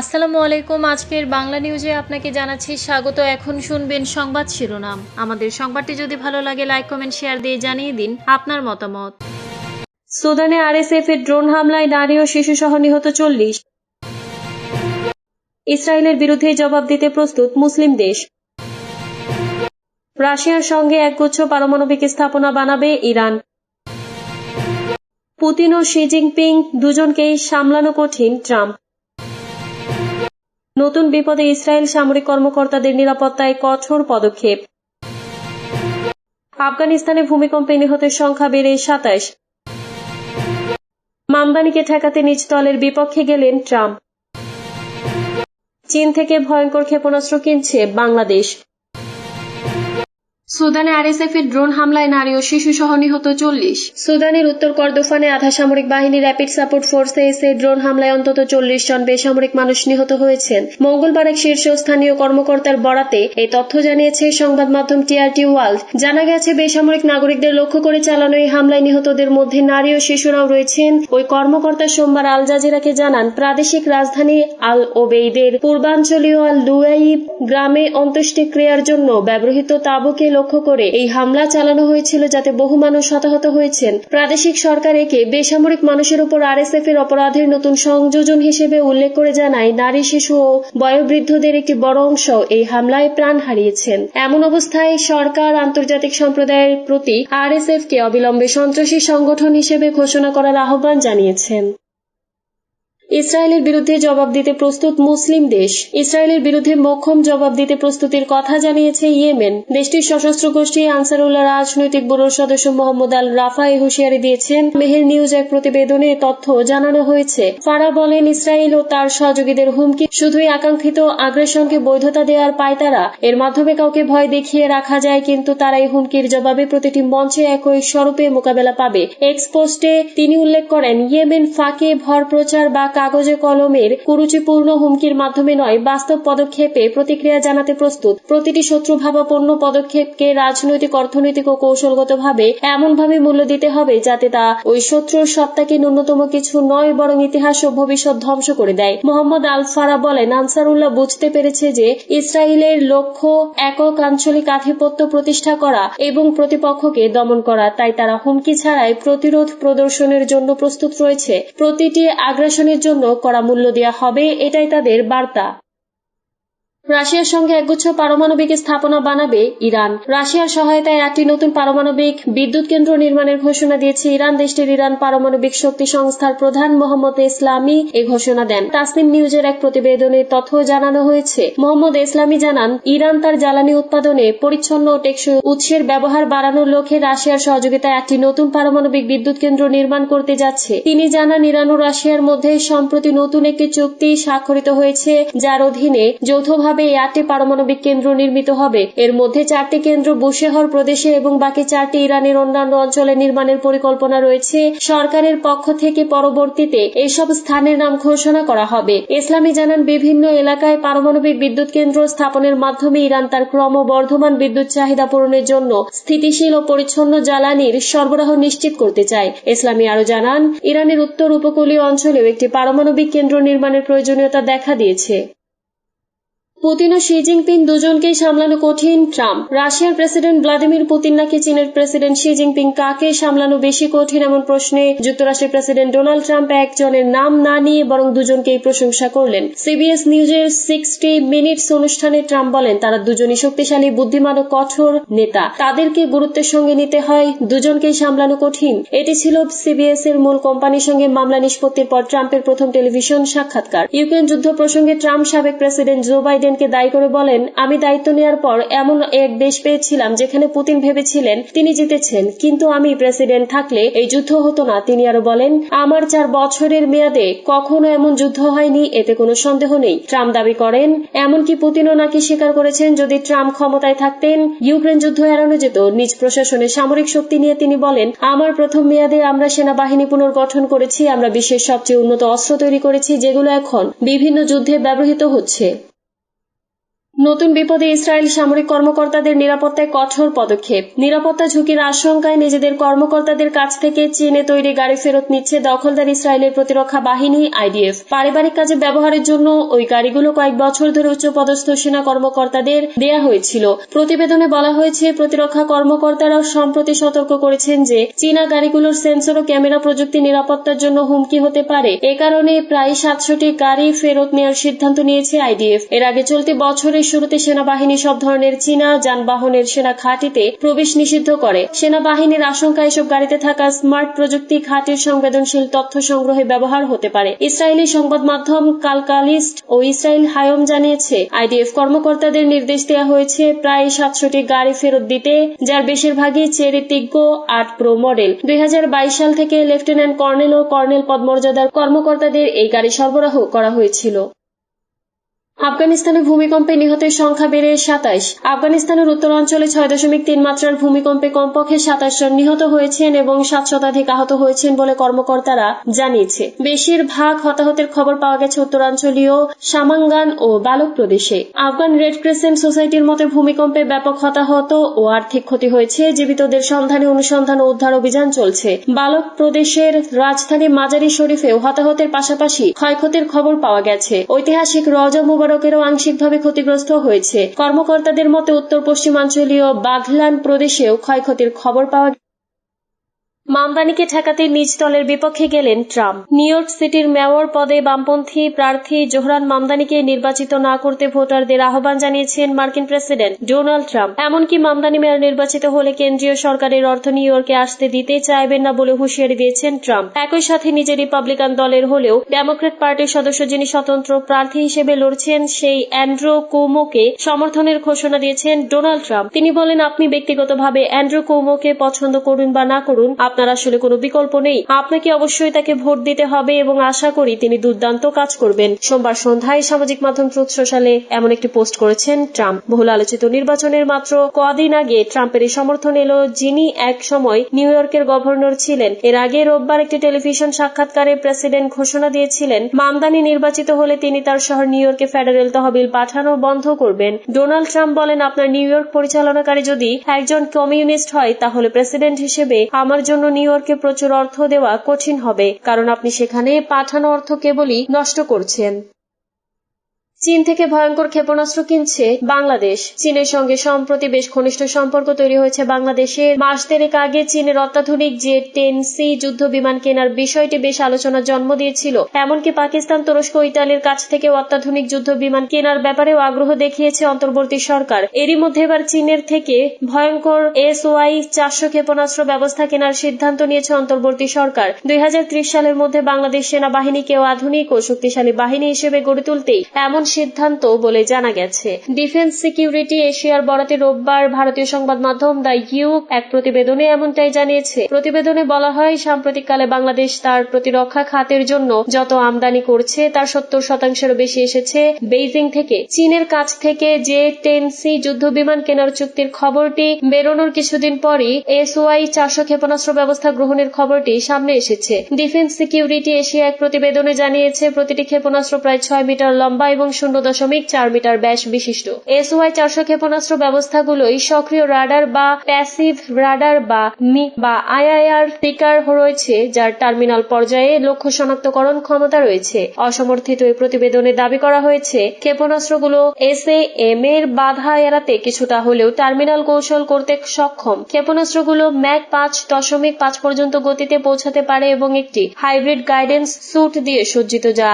আসসালামু আলাইকুম। আজকের বাংলা নিউজে আপনাকে জানাচ্ছি স্বাগত। এখন শুনবেন সংবাদ শিরোনাম। আমাদের সংবাদটি যদি ভালো লাগে, লাইক, কমেন্ট, শেয়ার দিয়ে জানিয়ে দিন আপনার মতামত। সুদানে আরএসএফ এর ড্রোন হামলায় নারী ও শিশু সহ নিহত চল্লিশ। ইসরায়েলের বিরুদ্ধে জবাব দিতে প্রস্তুত মুসলিম দেশ। রাশিয়ার সঙ্গে একগুচ্ছ পারমাণবিক স্থাপনা বানাবে ইরান। পুতিন ও শি জিনপিং দুজনকেই সামলানো কঠিন ট্রাম্প। নতুন বিপদে ইসরায়েল সামরিক কর্মকর্তাদের নিরাপত্তায় কঠোর পদক্ষেপ। আফগানিস্তানে ভূমিকম্পে নিহতের সংখ্যা বেড়ে সাতাশ। মামদানিকে ঠেকাতে নিজ দলের বিপক্ষে গেলেন ট্রাম্প। চীন থেকে ভয়ঙ্কর ক্ষেপণাস্ত্র কিনছে বাংলাদেশ। সুদানে আরএসএফ এর ড্রোন হামলায় নারী ও শিশু সহ নিহত চল্লিশ। সুদানের উত্তর কর্দোফানে আধা সামরিক বাহিনী র্যাপিড সাপোর্ট ফোর্সে এসে ড্রোন হামলায় অন্তত চল্লিশ জন বেসামরিক মানুষ নিহত হয়েছেন। মঙ্গলবার এক শীর্ষস্থানীয় কর্মকর্তার বরাতে এই তথ্য জানিয়েছে সংবাদ মাধ্যম টিআরটি ওয়ার্ল্ড। জানা গেছে, বেসামরিক নাগরিকদের লক্ষ্য করে চালানো এই হামলায় নিহতদের মধ্যে নারী ও শিশুরাও রয়েছেন। ওই কর্মকর্তা সোমবার আল জাজিরাকে জানান, প্রাদেশিক রাজধানী আল ওবেইদের পূর্বাঞ্চলীয় আল লুয়াইব গ্রামে অন্ত্যেষ্টিক্রিয়ার জন্য ব্যবহৃত তাঁবুকে লক্ষ্য করে এই হামলা চালানো হয়েছিল যাতে বহু মানুষ হতাহত হয়েছেন। প্রাদেশিক সরকার একে বেসামরিক মানুষের উপর আরএসএফ এর অপরাধের নতুন সংযোজন হিসেবে উল্লেখ করে জানায়, নারী, শিশু ও বয়োবৃদ্ধদের একটি বড় অংশ এই হামলায় প্রাণ হারিয়েছেন। এমন অবস্থায় সরকার আন্তর্জাতিক সম্প্রদায়ের প্রতি আরএসএফ কে অবিলম্বে সন্ত্রাসী সংগঠন হিসেবে ঘোষণা করার আহ্বান জানিয়েছেন। ইসরায়েলের বিরুদ্ধে জবাব দিতে প্রস্তুত মুসলিম দেশ। ইসরায়েলের বিরুদ্ধে মোক্ষম জবাব দিতে প্রস্তুতির কথা জানিয়েছে ইয়েমেন। দেশটির সশস্ত্র গোষ্ঠী আনসারুল্লাহ রাজনৈতিক ব্যুরোর সদস্য মোহাম্মদ আল রাফা এই হুঁশিয়ারি দিয়েছেন। মেহের নিউজ এক প্রতিবেদনে তথ্য জানানো হয়েছে। ফারা বলেন, ইসরায়েল ও তার সহযোগীদের হুমকি শুধুই আকাঙ্ক্ষিত আগ্রাসনকে বৈধতা দেওয়ার পায়তারা। এর মাধ্যমে কাউকে ভয় দেখিয়ে রাখা যায়, কিন্তু তারা এই হুমকির জবাবে প্রতিটি মঞ্চে একই স্বরূপে মোকাবেলা পাবে। এক্সপোস্টে তিনি উল্লেখ করেন, ইয়েমেন ফাঁকে ভর প্রচার বা কাগজে কলমের কুরুচিপূর্ণ হুমকির মাধ্যমে নয়, বাস্তব পদক্ষেপে প্রতিক্রিয়া জানাতে প্রস্তুত। প্রতিটি শত্রুভাবাপন্ন পদক্ষেপকে রাজনৈতিক, অর্থনৈতিক ও কৌশলগতভাবে এমনভাবে মূল্য দিতে হবে যাতে তা ওই শত্রুর সত্তাকে ন্যূনতম কিছু নয়, বরং ইতিহাস ও ভবিষ্যৎ ধ্বংস করে দেয়। মোহাম্মদ আল ফারা বলেন, আনসারুল্লাহ বুঝতে পেরেছে যে ইসরায়েলের লক্ষ্য একক আঞ্চলিক আধিপত্য প্রতিষ্ঠা করা এবং প্রতিপক্ষকে দমন করা, তাই তারা হুমকি ছাড়াই প্রতিরোধ প্রদর্শনের জন্য প্রস্তুত রয়েছে। প্রতিটি আগ্রাসনের জন্য কড়া মূল্য দেওয়া হবে এটাই তাদের বার্তা। রাশিয়ার সঙ্গে একগুচ্ছ পারমাণবিক স্থাপনা বানাবে ইরান। রাশিয়ার সহায়তায় একটি নতুন পারমাণবিক বিদ্যুৎ কেন্দ্র নির্মাণের ঘোষণা দিয়েছে ইরান। দেশটির ইরান পারমাণবিক শক্তি সংস্থার প্রধান মোহাম্মদ ইসলামী এ ঘোষণা দেন। তাসনিম নিউজের এক প্রতিবেদনে তথ্য জানানো হয়েছে, মোহাম্মদ ইসলামী জানান, ইরান তার জ্বালানি উৎপাদনে পরিচ্ছন্ন ও টেকসই উৎসের ব্যবহার বাড়ানোর লক্ষ্যে রাশিয়ার সহযোগিতায় একটি নতুন পারমাণবিক বিদ্যুৎ কেন্দ্র নির্মাণ করতে যাচ্ছে। তিনি জানান, ইরান ও রাশিয়ার মধ্যে সম্প্রতি নতুন একটি চুক্তি স্বাক্ষরিত হয়েছে, যার অধীনে যৌথভাবে এই আটটি পারমাণবিক কেন্দ্র নির্মিত হবে। এর মধ্যে চারটি কেন্দ্র বুশেহর প্রদেশে এবং বাকি চারটি ইরানের অন্যান্য অঞ্চলে নির্মাণের পরিকল্পনা রয়েছে। সরকারের পক্ষ থেকে পরবর্তীতে এসব স্থানের নাম ঘোষণা করা হবে। ইসলামী জানান, বিভিন্ন এলাকায় পারমাণবিক বিদ্যুৎ কেন্দ্র স্থাপনের মাধ্যমে ইরান তার ক্রমবর্ধমান বিদ্যুৎ চাহিদা পূরণের জন্য স্থিতিশীল ও পরিচ্ছন্ন জ্বালানির সরবরাহ নিশ্চিত করতে চায়। ইসলামী আরও জানান, ইরানের উত্তর উপকূলীয় অঞ্চলেও একটি পারমাণবিক কেন্দ্র নির্মাণের প্রয়োজনীয়তা দেখা দিয়েছে। পুতিন ও শি জিনপিং দুজনকেই সামলানো কঠিন ট্রাম্প রাশিয়ার প্রেসিডেন্ট ভ্লাদিমির পুতিন নাকি চীনের প্রেসিডেন্ট শি জিনপিং কাকে সামলানো বেশি কঠিন এমন প্রশ্নে যুক্তরাষ্ট্রের প্রেসিডেন্ট ডোনাল্ড ট্রাম্প একজনের নাম না নিয়ে বরং দুজনকেই প্রশংসা করলেন। সিবিএস নিউজের সিক্সটি মিনিটস অনুষ্ঠানে ট্রাম্প বলেন, তারা দুজনই শক্তিশালী, বুদ্ধিমান ও কঠোর নেতা। তাদেরকে গুরুত্বের সঙ্গে নিতে হয়, দুজনকেই সামলানো কঠিন। এটি ছিল সিবিএস এর মূল কোম্পানির সঙ্গে মামলা নিষ্পত্তির পর ট্রাম্পের প্রথম টেলিভিশন সাক্ষাৎকার। ইউক্রেন যুদ্ধ প্রসঙ্গে ট্রাম্প সাবেক প্রেসিডেন্ট জো বাইডেন বাইডেনকে দায়ী করে বলেন, আমি দায়িত্ব নেওয়ার পর এমন এক দেশ পেয়েছিলাম যেখানে পুতিন ভেবেছিলেন তিনি জিতেছেন, কিন্তু আমি প্রেসিডেন্ট থাকলে এই যুদ্ধ হতো না। তিনি আরও বলেন, আমার চার বছরের মেয়াদে কখনো এমন যুদ্ধ হয়নি, এতে কোনো সন্দেহ নেই। ট্রাম্প দাবি করেন, এমনকি পুতিনও নাকি স্বীকার করেছেন যদি ট্রাম্প ক্ষমতায় থাকতেন, ইউক্রেন যুদ্ধ এড়ানো যেত। নিজ প্রশাসনের সামরিক শক্তি নিয়ে তিনি বলেন, আমার প্রথম মেয়াদে আমরা সেনাবাহিনী পুনর্গঠন করেছি, আমরা বিশ্বের সবচেয়ে উন্নত অস্ত্র তৈরি করেছি, যেগুলো এখন বিভিন্ন যুদ্ধে ব্যবহৃত হচ্ছে। নতুন বিপদে ইসরায়েল সামরিক কর্মকর্তাদের নিরাপত্তায় কঠোর পদক্ষেপ। নিরাপত্তা ঝুঁকির আশঙ্কায় নিজেদের কর্মকর্তাদের কাছ থেকে চীনে তৈরি গাড়ি ফেরত নিচ্ছে দখলদার ইসরায়েলের প্রতিরক্ষা বাহিনী, আইডিএফ। পারিবারিক কাজে ব্যবহারের জন্য ওই গাড়িগুলো কয়েক বছর ধরে উচ্চপদস্থ সেনা কর্মকর্তাদের দেয়া হয়েছিল। প্রতিবেদনে বলা হয়েছে, প্রতিরক্ষা কর্মকর্তারাও সম্প্রতি সতর্ক করেছেন যে, চীনা গাড়িগুলোর সেন্সর ও ক্যামেরা প্রযুক্তি নিরাপত্তার জন্য হুমকি হতে পারে। এ কারণে প্রায় সাতশোটি গাড়ি ফেরত নেওয়ার সিদ্ধান্ত নিয়েছে আইডিএফ। এর আগে চলতি বছরের শুরুতে সেনাবাহিনী সব ধরনের চীনা যানবাহনের সেনা ঘাঁটিতে প্রবেশ নিষিদ্ধ করে। সেনাবাহিনীর আশঙ্কা, এসব গাড়িতে থাকা স্মার্ট প্রযুক্তি ঘাঁটির সংবেদনশীল তথ্য সংগ্রহে ব্যবহার হতে পারে। ইসরায়েলি সংবাদ মাধ্যম কালকালিস্ট ও ইসরায়েল হায়ম জানিয়েছে, আইডিএফ কর্মকর্তাদের নির্দেশ দেওয়া হয়েছে প্রায় সাতশোটি গাড়ি ফেরত দিতে, যার বেশিরভাগই চেরি তিগ্গো আট প্রো মডেল। দুই হাজার বাইশ সাল থেকে লেফটেন্যান্ট কর্নেল ও কর্নেল পদমর্যাদার কর্মকর্তাদের এই গাড়ি সরবরাহ করা হয়েছিল। আফগানিস্তানে ভূমিকম্পে নিহতের সংখ্যা বেড়ে সাতাইশ আফগানিস্তানের উত্তরাঞ্চলে ছয় দশমিক তিন মাত্রার ভূমিকম্পে কমপক্ষে সাতাশ জন নিহত হয়েছেন এবং সাত শতাধিক আহত হয়েছেন বলে কর্মকর্তারা জানিয়েছে। বেশিরভাগ হতাহতের খবর পাওয়া গেছে উত্তরাঞ্চলীয় সামাঙ্গান ও বালক প্রদেশে। আফগান রেড ক্রিসেন্ট সোসাইটির মতে ভূমিকম্পে ব্যাপক হতাহত ও আর্থিক ক্ষতি হয়েছে। জীবিতদের সন্ধানে অনুসন্ধান ও উদ্ধার অভিযান চলছে। বালক প্রদেশের রাজধানী মাজারি শরীফেও হতাহতের পাশাপাশি ক্ষয়ক্ষতির খবর পাওয়া গেছে। ঐতিহাসিক রজা মুবারকেরও আংশিকভাবে ক্ষতিগ্রস্ত হয়েছে। কর্মকর্তাদের মতে উত্তর পশ্চিমাঞ্চলীয় বাঘলান প্রদেশেও ক্ষয়ক্ষতির খবর পাওয়া মামদানিকে ঠেকাতে নিজ দলের বিপক্ষে গেলেন ট্রাম্প। নিউ ইয়র্ক সিটির মেয়র পদে বামপন্থী প্রার্থী জোহরান মামদানিকে নির্বাচিত না করতে ভোটারদের আহ্বান জানিয়েছেন মার্কিন প্রেসিডেন্ট ডোনাল্ড ট্রাম্প। এমনকি মামদানি মেয়র নির্বাচিত হলে কেন্দ্রীয় সরকারের অর্থ নিউ ইয়র্কে আসতে দিতে চাইবেন না বলে হুঁশিয়ারি দিয়েছেন ট্রাম্প। একই সাথে নিজে রিপাবলিকান দলের হলেও ডেমোক্রেট পার্টির সদস্য যিনি স্বতন্ত্র প্রার্থী হিসেবে লড়ছেন, সেই অ্যান্ড্রো কুমোকে সমর্থনের ঘোষণা দিয়েছেন ডোনাল্ড ট্রাম্প। তিনি বলেন, আপনি ব্যক্তিগতভাবে অ্যান্ড্রো কুমোকে পছন্দ করুন বা না করুন আপনার আসলে কোনো বিকল্প নেই। আপনাকে অবশ্যই তাকে ভোট দিতে হবে এবং আশা করি তিনি দুর্দান্ত কাজ করবেন। সোমবার সন্ধ্যায় সামাজিক মাধ্যম ট্রুথ সোশ্যালে এমন একটি পোস্ট করেছেন ট্রাম্প। বহুল আলোচিত নির্বাচনের মাত্র কদিন আগে ট্রাম্পের এই সমর্থন এলো যিনি এক সময় নিউ ইয়র্কের গভর্নর ছিলেন। এর আগে রোববার একটি টেলিভিশন সাক্ষাৎকারে প্রেসিডেন্ট ঘোষণা দিয়েছিলেন মামদানি নির্বাচিত হলে তিনি তার শহর নিউ ইয়র্কে ফেডারেল তহবিল পাঠানো বন্ধ করবেন। ডোনাল্ড ট্রাম্প বলেন, আপনার নিউ ইয়র্ক পরিচালনাকারী যদি একজন কমিউনিস্ট হয়, তাহলে প্রেসিডেন্ট হিসেবে আমার জন্য নিউ ইয়র্কে প্রচুর অর্থ দেওয়া কঠিন হবে, কারণ আপনি সেখানে পাঠানো অর্থ কেবলই নষ্ট করছেন। চীন থেকে ভয়ঙ্কর ক্ষেপণাস্ত্র কিনছে বাংলাদেশ। চীনের সঙ্গে সম্প্রতি বেশ ঘনিষ্ঠ সম্পর্ক তৈরি হয়েছে বাংলাদেশের। মাস দেড়েক আগে চীনের অত্যাধুনিক জে টেন সি যুদ্ধ বিমান কেনার বিষয়টি বেশ আলোচনার জন্ম দিয়েছিল। এমনকি পাকিস্তান, তুরস্ক ইতালির কাছ থেকে অত্যাধুনিক যুদ্ধ বিমান কেনার ব্যাপারেও আগ্রহ দেখিয়েছে অন্তর্বর্তী সরকার। এরই মধ্যে এবার চীনের থেকে ভয়ঙ্কর এস ওয়াই চারশো ক্ষেপণাস্ত্র ব্যবস্থা কেনার সিদ্ধান্ত নিয়েছে অন্তর্বর্তী সরকার। দুই হাজার ত্রিশ সালের মধ্যে বাংলাদেশ সেনাবাহিনীকেও আধুনিক ও শক্তিশালী বাহিনী হিসেবে গড়ে তুলতেই এমন সিদ্ধান্ত বলে জানা গেছে। ডিফেন্স সিকিউরিটি এশিয়ার বরাতে রোববার ভারতীয় সংবাদ মাধ্যম দ্য ইউ এক প্রতিবেদনে এমনটাই জানিয়েছে। প্রতিবেদনে বলা হয়, সাম্প্রতিককালে বাংলাদেশ তার প্রতিরক্ষা খাতের জন্য যত আমদানি করছে, তার সত্তর শতাংশেরও বেশি এসেছে বেইজিং থেকে। চীনের কাছ থেকে যে টেন সি যুদ্ধ বিমান কেনার চুক্তির খবরটি বেরোনোর কিছুদিন পরই এসওআই চারশো ক্ষেপণাস্ত্র ব্যবস্থা গ্রহণের খবরটি সামনে এসেছে। ডিফেন্স সিকিউরিটি এশিয়া এক প্রতিবেদনে জানিয়েছে, প্রতিটি ক্ষেপণাস্ত্র প্রায় ছয় মিটার লম্বা এবং শূন্য দশমিক চার মিটার ব্যাস বিশিষ্ট। এসওয়াই চারশো ক্ষেপণাস্ত্র ব্যবস্থাগুলোই সক্রিয় রাডার বা প্যাসিভ রাডার বা মি বা আইআইআর স্পিকার রয়েছে, যার টার্মিনাল পর্যায়ে লক্ষ্য শনাক্তকরণ ক্ষমতা রয়েছে। অসমর্থিত এই প্রতিবেদনে দাবি করা হয়েছে, ক্ষেপণাস্ত্রগুলো এস এম এর বাধা এড়াতে কিছুটা হলেও টার্মিনাল কৌশল করতে সক্ষম। ক্ষেপণাস্ত্রগুলো ম্যাক পাঁচ দশমিক পাঁচ পর্যন্ত গতিতে পৌঁছাতে পারে এবং একটি হাইব্রিড গাইডেন্স স্যুট দিয়ে সজ্জিত, যা